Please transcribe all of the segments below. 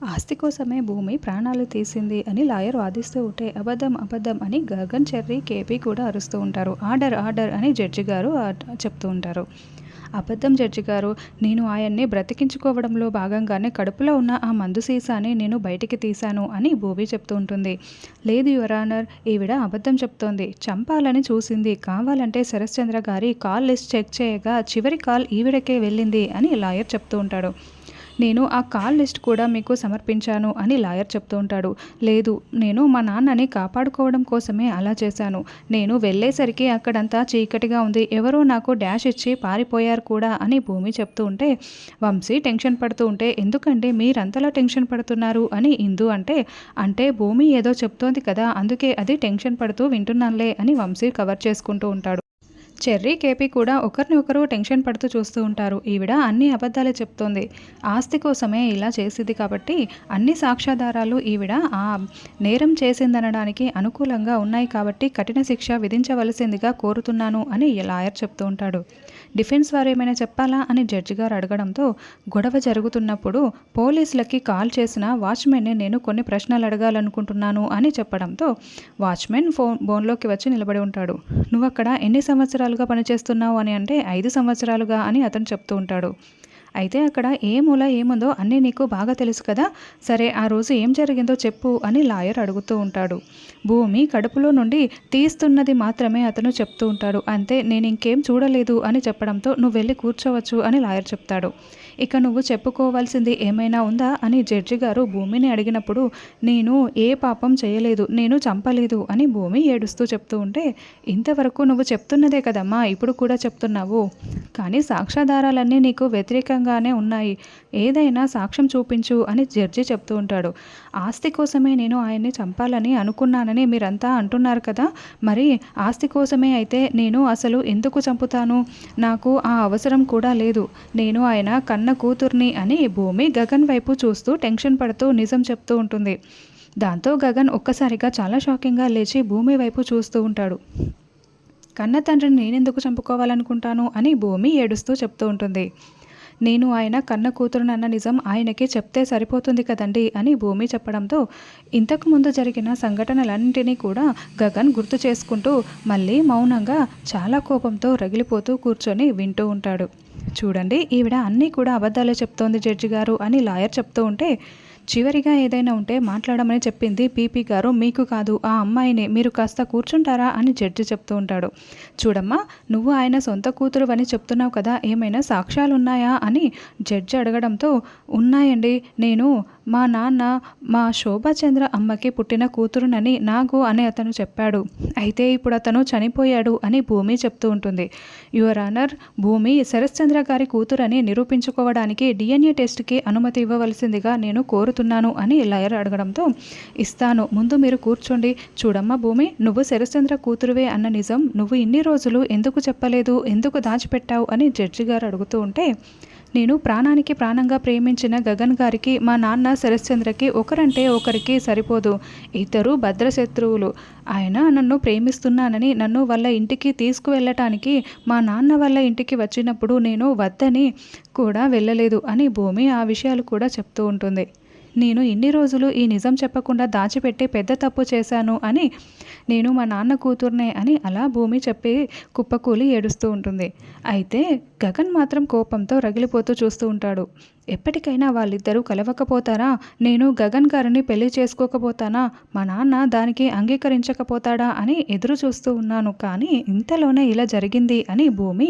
ఆస్తి కోసమే భూమి ప్రాణాలు తీసింది అని లాయర్ వాదిస్తూ ఉంటే అబద్ధం అబద్ధం అని గగన్ చెర్రీ కేపీ కూడా అరుస్తూ ఉంటారు. ఆర్డర్ ఆర్డర్ అని జడ్జి గారు చెప్తూ ఉంటారు. అబద్ధం జడ్జి గారు నేను ఆయన్ని బ్రతికించుకోవడంలో భాగంగానే కడుపులో ఉన్న ఆ మందు సీసాని నేను బయటికి తీశాను అని భూమి చెప్తూ ఉంటుంది. లేదు యువరానర్ ఈవిడ అబద్ధం చెప్తోంది. చంపాలని చూసింది. కావాలంటే శరశ్చంద్ర గారి కాల్ లిస్ట్ చెక్ చేయగా చివరి కాల్ ఈవిడకే వెళ్ళింది అని లాయర్ చెప్తూ ఉంటాడు. నేను ఆ కాల్ లిస్ట్ కూడా మీకు సమర్పించాను అని లాయర్ చెప్తూ ఉంటాడు. లేదు నేను మా నాన్నని కాపాడుకోవడం కోసమే అలా చేశాను. నేను వెళ్ళేసరికి అక్కడంతా చీకటిగా ఉంది. ఎవరో నాకు డాష్ ఇచ్చి పారిపోయారు కూడా అని భూమి చెప్తూ ఉంటే వంశీ టెన్షన్ పడుతూ ఉంటే ఎందుకంటే మీరంతలా టెన్షన్ పడుతున్నారు అని ఇందు అంటే అంటే భూమి ఏదో చెప్తోంది కదా అందుకే అది టెన్షన్ పడుతూ వింటున్నానులే అని వంశీ కవర్ చేసుకుంటూ ఉంటాడు. చెర్రీ కేపీ కూడా ఒకరిని ఒకరు టెన్షన్ పడుతూ చూస్తూ ఉంటారు. ఈవిడ అన్ని అబద్ధాలే చెప్తోంది. ఆస్తి కోసమే ఇలా చేసింది కాబట్టి అన్ని సాక్ష్యాధారాలు ఈవిడ ఆ నేరం చేసిందనడానికి అనుకూలంగా ఉన్నాయి కాబట్టి కఠిన శిక్ష విధించవలసిందిగా కోరుతున్నాను అని లాయర్ చెప్తూ ఉంటాడు. డిఫెన్స్ వారు ఏమైనా చెప్పాలా అని జడ్జి గారు అడగడంతో గొడవ జరుగుతున్నప్పుడు పోలీసులకి కాల్ చేసిన వాచ్మెన్ని నేను కొన్ని ప్రశ్నలు అడగాలనుకుంటున్నాను అని చెప్పడంతో వాచ్మెన్ ఫోన్ బోన్లోకి వచ్చి నిలబడి ఉంటాడు. నువ్వు అక్కడ ఎన్ని సంవత్సరాలుగా పనిచేస్తున్నావు? అని అంటే ఐదు సంవత్సరాలుగా అని అతను చెప్తూ ఉంటాడు. అయితే అక్కడ ఏ మూల ఏముందో అన్నీ నీకు బాగా తెలుసు కదా. సరే ఆ రోజు ఏం జరిగిందో చెప్పు అని లాయర్ అడుగుతూ ఉంటాడు. భూమి కడుపులో నుండి తీస్తున్నది మాత్రమే అతను చెప్తూ ఉంటాడు. అంతే నేను ఇంకేం చూడలేదు అని చెప్పడంతో నువ్వు వెళ్ళి కూర్చోవచ్చు అని లాయర్ చెప్తాడు. ఇక నువ్వు చెప్పుకోవాల్సింది ఏమైనా ఉందా అని జడ్జి గారు భూమిని అడిగినప్పుడు నేను ఏ పాపం చేయలేదు నేను చంపలేదు అని భూమి ఏడుస్తూ చెప్తూ ఉంటే ఇంతవరకు నువ్వు చెప్తున్నదే కదమ్మా ఇప్పుడు కూడా చెప్తున్నావు. కానీ సాక్ష్యాధారాలన్నీ నీకు వ్యతిరేకంగానే ఉన్నాయి. ఏదైనా సాక్ష్యం చూపించు అని జడ్జి చెప్తూ ఉంటాడు. ఆస్తి కోసమే నేను ఆయన్ని చంపాలని అనుకున్నానని మీరంతా అంటున్నారు కదా మరి ఆస్తి కోసమే అయితే నేను అసలు ఎందుకు చంపుతాను? నాకు ఆ అవసరం కూడా లేదు. నేను ఆయన కన్న కూతుర్ని అని భూమి గగన్ వైపు చూస్తూ టెన్షన్ పడుతూ నిజం చెప్తూ ఉంటుంది. దాంతో గగన్ ఒక్కసారిగా చాలా షాకింగ్గా లేచి భూమి వైపు చూస్తూ ఉంటాడు. కన్న తండ్రిని నేనెందుకు చంపుకోవాలనుకుంటాను అని భూమి ఏడుస్తూ చెప్తూ ఉంటుంది. నేను ఆయన కన్న కూతురునన్న నిజం ఆయనకి చెప్తే సరిపోతుంది కదండి అని భూమి చెప్పడంతో ఇంతకు ముందు జరిగిన సంఘటనలన్నింటినీ కూడా గగన్ గుర్తు చేసుకుంటూ మళ్ళీ మౌనంగా చాలా కోపంతో రగిలిపోతూ కూర్చొని వింటూ ఉంటాడు. చూడండి ఈవిడ అన్నీ కూడా అబద్ధాలే చెప్తోంది జడ్జి గారు అని లాయర్ చెప్తూ ఉంటే చివరిగా ఏదైనా ఉంటే మాట్లాడమని చెప్పింది పీపీ గారు మీకు కాదు ఆ అమ్మాయిని మీరు కాస్త కూర్చుంటారా? అని జడ్జి చెప్తూ ఉంటాడు. చూడమ్మా నువ్వు ఆయన సొంత కూతురు అని చెప్తున్నావు కదా ఏమైనా సాక్ష్యాలు ఉన్నాయా అని జడ్జి అడగడంతో ఉన్నాయండి నేను మా నాన్న మా శోభాచంద్ర అమ్మకి పుట్టిన కూతురునని నాకు అని అతను చెప్పాడు. అయితే ఇప్పుడు అతను చనిపోయాడు అని భూమి చెప్తూ ఉంటుంది. యువర్ ఆనర్ భూమి శరశ్చంద్ర గారి కూతురని నిరూపించుకోవడానికి డిఎన్ఏ టెస్ట్కి అనుమతి ఇవ్వవలసిందిగా నేను కోరుతున్నాను అని లాయర్ అడగడంతో ఇస్తాను ముందు మీరు కూర్చోండి. చూడమ్మా భూమి నువ్వు శరశ్చంద్ర కూతురువే అన్న నిజం నువ్వు ఇన్ని రోజులు ఎందుకు చెప్పలేదు ఎందుకు దాచిపెట్టావు? అని జడ్జి గారు అడుగుతూ ఉంటే నేను ప్రాణానికి ప్రాణంగా ప్రేమించిన గగన్ గారికి మా నాన్న శరశ్చంద్రకి ఒకరంటే ఒకరికి సరిపోదు. ఇద్దరు భద్రశత్రువులు. ఆయన నన్ను ప్రేమిస్తున్నానని నన్ను వాళ్ళ ఇంటికి తీసుకువెళ్ళటానికి మా నాన్న వాళ్ళ ఇంటికి వచ్చినప్పుడు నేను వద్దని కూడా వెళ్ళలేదు అని భూమి ఆ విషయాలు కూడా చెప్తూ ఉంటుంది. నేను ఇన్ని రోజులు ఈ నిజం చెప్పకుండా దాచిపెట్టి పెద్ద తప్పు చేశాను అని నేను మా నాన్న కూతుర్నే అని అలా భూమి చెప్పి కుప్పకూలి ఏడుస్తూ ఉంటుంది. అయితే గగన్ మాత్రం కోపంతో రగిలిపోతూ చూస్తూ ఉంటాడు. ఎప్పటికైనా వాళ్ళిద్దరూ కలవకపోతారా? నేను గగన్ గారిని పెళ్ళి చేసుకోకపోతానా? మా నాన్న దానికి అంగీకరించకపోతాడా అని ఎదురు చూస్తూ ఉన్నాను. కానీ ఇంతలోనే ఇలా జరిగింది అని భూమి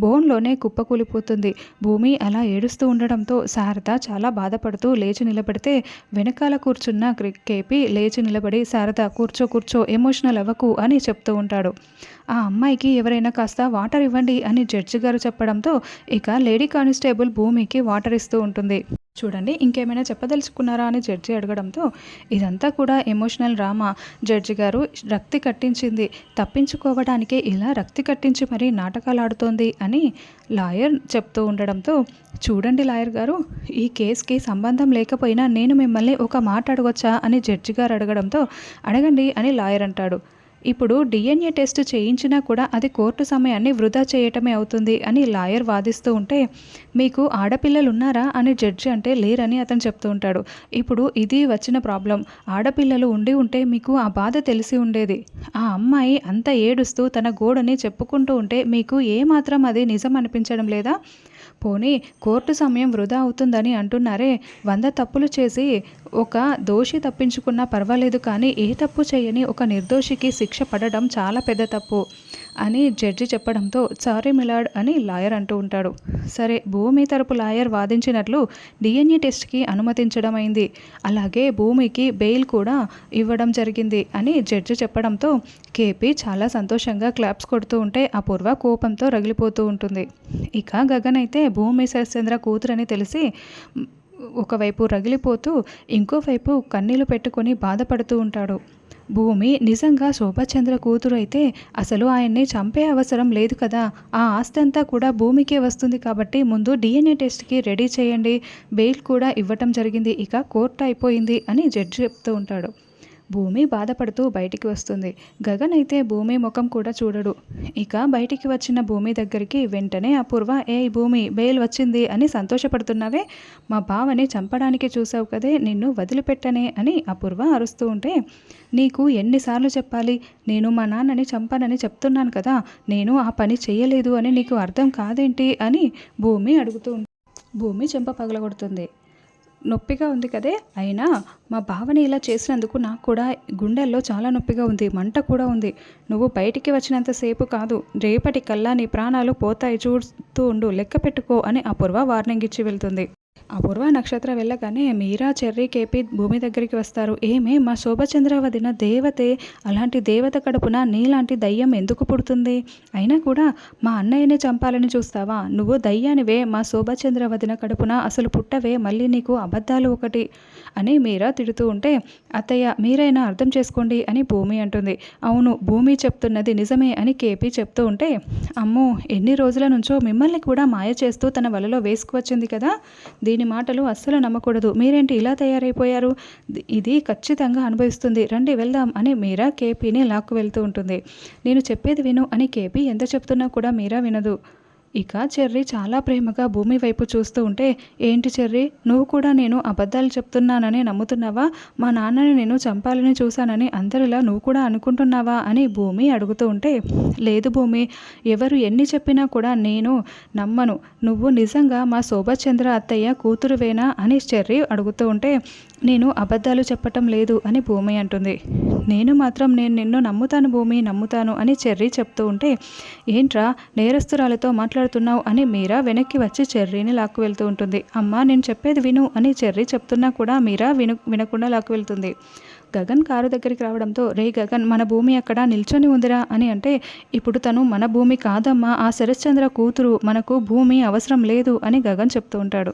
బోన్లోనే కుప్పకూలిపోతుంది. భూమి అలా ఏడుస్తూ ఉండడంతో శారద చాలా బాధపడుతూ లేచి లేకపోతే వెనకాల కూర్చున్న కేపీ లేచి నిలబడి శారద కూర్చో కూర్చో ఎమోషనల్ అవ్వకు అని చెప్తూ ఉంటాడు. ఆ అమ్మాయికి ఎవరైనా కాస్త వాటర్ ఇవ్వండి అని జడ్జి గారు చెప్పడంతో ఇక లేడీ కానిస్టేబుల్ భూమికి వాటర్ ఇస్తూ ఉంటుంది. చూడండి ఇంకేమైనా చెప్పదలుచుకున్నారా అని జడ్జి అడగడంతో ఇదంతా కూడా ఎమోషనల్ డ్రామా. జడ్జి గారు రక్తి కట్టించింది. తప్పించుకోవడానికే ఇలా రక్తి కట్టించి మరీ నాటకాలు ఆడుతోంది అని లాయర్ చెప్తూ ఉండడంతో చూడండి లాయర్ గారు ఈ కేసుకి సంబంధం లేకపోయినా నేను మిమ్మల్ని ఒక మాట అడగొచ్చా అని జడ్జి గారు అడగడంతో అడగండి అని లాయర్ అంటాడు. ఇప్పుడు డిఎన్ఏ టెస్ట్ చేయించినా కూడా అది కోర్టు సమయాన్ని వృధా చేయటమే అవుతుంది అని లాయర్ వాదిస్తూ ఉంటే మీకు ఆడపిల్లలు ఉన్నారా అని జడ్జి అంటే లేరని అతను చెప్తూ ఉంటాడు. ఇప్పుడు ఇది వచ్చిన ప్రాబ్లం. ఆడపిల్లలు ఉండి ఉంటే మీకు ఆ బాధ తెలిసి ఉండేది. ఆ అమ్మాయి అంత ఏడుస్తూ తన గోడని చెప్పుకుంటూ ఉంటే మీకు ఏమాత్రం అది నిజం అనిపించడం లేదా? పోనీ కోర్టు సమయం వృధా అవుతుందని అంటున్నారే. వంద తప్పులు చేసి ఒక దోషి తప్పించుకున్నా పర్వాలేదు కానీ ఏ తప్పు చేయని ఒక నిర్దోషికి శిక్ష పడడం చాలా పెద్ద తప్పు. అని జడ్జి చెప్పడంతో సారీ మిలాడ్ అని లాయర్ అంటూ ఉంటాడు. సరే భూమి తరపు లాయర్ వాదించినట్లు డిఎన్ఏ టెస్ట్కి అనుమతించడం అయింది అలాగే భూమికి బెయిల్ కూడా ఇవ్వడం జరిగింది అని జడ్జి చెప్పడంతో కేపీ చాలా సంతోషంగా క్లాప్స్ కొడుతూ ఉంటే అపూర్వ కోపంతో రగిలిపోతూ ఉంటుంది. ఇక గగన్ అయితే భూమి శరశ్చంద్ర కూతురని తెలిసి ఒకవైపు రగిలిపోతూ ఇంకోవైపు కన్నీళ్ళు పెట్టుకొని బాధపడుతూ ఉంటాడు. భూమి నిజంగా శోభచంద్ర కూతురు అయితే అసలు ఆయన్ని చంపే అవసరం లేదు కదా. ఆ ఆస్తి అంతా కూడా భూమికే వస్తుంది కాబట్టి ముందు డిఎన్ఏ టెస్ట్కి రెడీ చేయండి. బెయిల్ కూడా ఇవ్వటం జరిగింది. ఇక కోర్టు అయిపోయింది అని జడ్జి చెప్తూ ఉంటాడు. భూమి బాధపడుతూ బయటికి వస్తుంది. గగన్ అయితే భూమి ముఖం కూడా చూడడు. ఇక బయటికి వచ్చిన భూమి దగ్గరికి వెంటనే అపూర్వ ఏ భూమి బెయిల్ వచ్చింది అని సంతోషపడుతున్నావే? మా బావని చంపడానికి చూసావు కదే నిన్ను వదిలిపెట్టనే అని అపూర్వ అరుస్తూ ఉంటే నీకు ఎన్నిసార్లు చెప్పాలి? నేను మా నాన్నని చంపానని చెప్తున్నాను కదా నేను ఆ పని చేయలేదు అని నీకు అర్థం కాదేంటి? అని భూమి అడుగుతూ భూమి చెంప పగలగొడుతుంది. నొప్పిగా ఉంది కదే. అయినా మా భావని ఇలా చేసినందుకు నాకు కూడా గుండెల్లో చాలా నొప్పిగా ఉంది మంట కూడా ఉంది. నువ్వు బయటికి వచ్చినంతసేపు కాదు రేపటి కల్లా నీ ప్రాణాలు పోతాయి చూస్తూ ఉండు లెక్క పెట్టుకో అని అపూర్వ వార్నింగ్ ఇచ్చి వెళ్తుంది. అపూర్వ నక్షత్ర వెళ్ళగానే మీరా చెర్రీ కేపీ భూమి దగ్గరికి వస్తారు. ఏమే మా శోభచంద్ర వదిన దేవతే అలాంటి దేవత కడుపున నీలాంటి దయ్యం ఎందుకు పుడుతుంది? అయినా కూడా మా అన్నయ్యని చంపాలని చూస్తావా? నువ్వు దయ్యానివే మా శోభచంద్ర వదిన కడుపున అసలు పుట్టవే మళ్ళీ నీకు అబద్ధాలు ఒకటి అని మీరా తిడుతూ ఉంటే అత్తయ్య మీరైనా అర్థం చేసుకోండి అని భూమి అంటుంది. అవును భూమి చెప్తున్నది నిజమే అని కేపీ చెప్తూ ఉంటే అమ్మో ఎన్ని రోజుల నుంచో మిమ్మల్ని కూడా మాయ చేస్తూ తన వలలో వేసుకువచ్చింది కదా? దీని మాటలు అస్సలు నమ్మకూడదు. మీరేంటి ఇలా తయారైపోయారు? ఇది ఖచ్చితంగా అనుభవిస్తుంది. రండి వెళ్దాం అని మీరా కేపీని లాక్కు వెళ్తూ ఉంటుంది. నేను చెప్పేది విను అని కేపీ ఎంత చెప్తున్నా కూడా మీరా వినదు. ఇక చెర్రీ చాలా ప్రేమగా భూమి వైపు చూస్తూ ఉంటే ఏంటి చెర్రీ? నువ్వు కూడా నేను అబద్ధాలు చెప్తున్నానని నమ్ముతున్నావా? మా నాన్నని నేను చంపాలని చూశానని అందరిలా నువ్వు కూడా అనుకుంటున్నావా? అని భూమి అడుగుతూ ఉంటే లేదు భూమి ఎవరు ఎన్ని చెప్పినా కూడా నేను నమ్మను. నువ్వు నిజంగా మా శోభచంద్ర అత్తయ్య కూతురువేనా? అని చెర్రీ అడుగుతూ ఉంటే నేను అబద్ధాలు చెప్పటం లేదు అని భూమి అంటుంది. నేను మాత్రం నేను నిన్ను నమ్ముతాను భూమి నమ్ముతాను అని చెర్రీ చెప్తూ ఉంటే ఏంట్రా నేరస్తురాలతో మాట్లాడుతున్నావు? అని మీరా వెనక్కి వచ్చి చెర్రీని లాక్కు వెళ్తూ ఉంటుంది. అమ్మ నేను చెప్పేది విను అని చెర్రీ చెప్తున్నా కూడా మీరా విను వినకుండా లాక్కు వెళ్తుంది. గగన్ కారు దగ్గరికి రావడంతో రే గగన్ మన భూమి అక్కడ నిల్చొని ఉందిరా అని అంటే ఇప్పుడు తను మన భూమి కాదమ్మా ఆ శరశ్చంద్ర కూతురు మనకు భూమి అవసరం లేదు అని గగన్ చెప్తూ ఉంటాడు.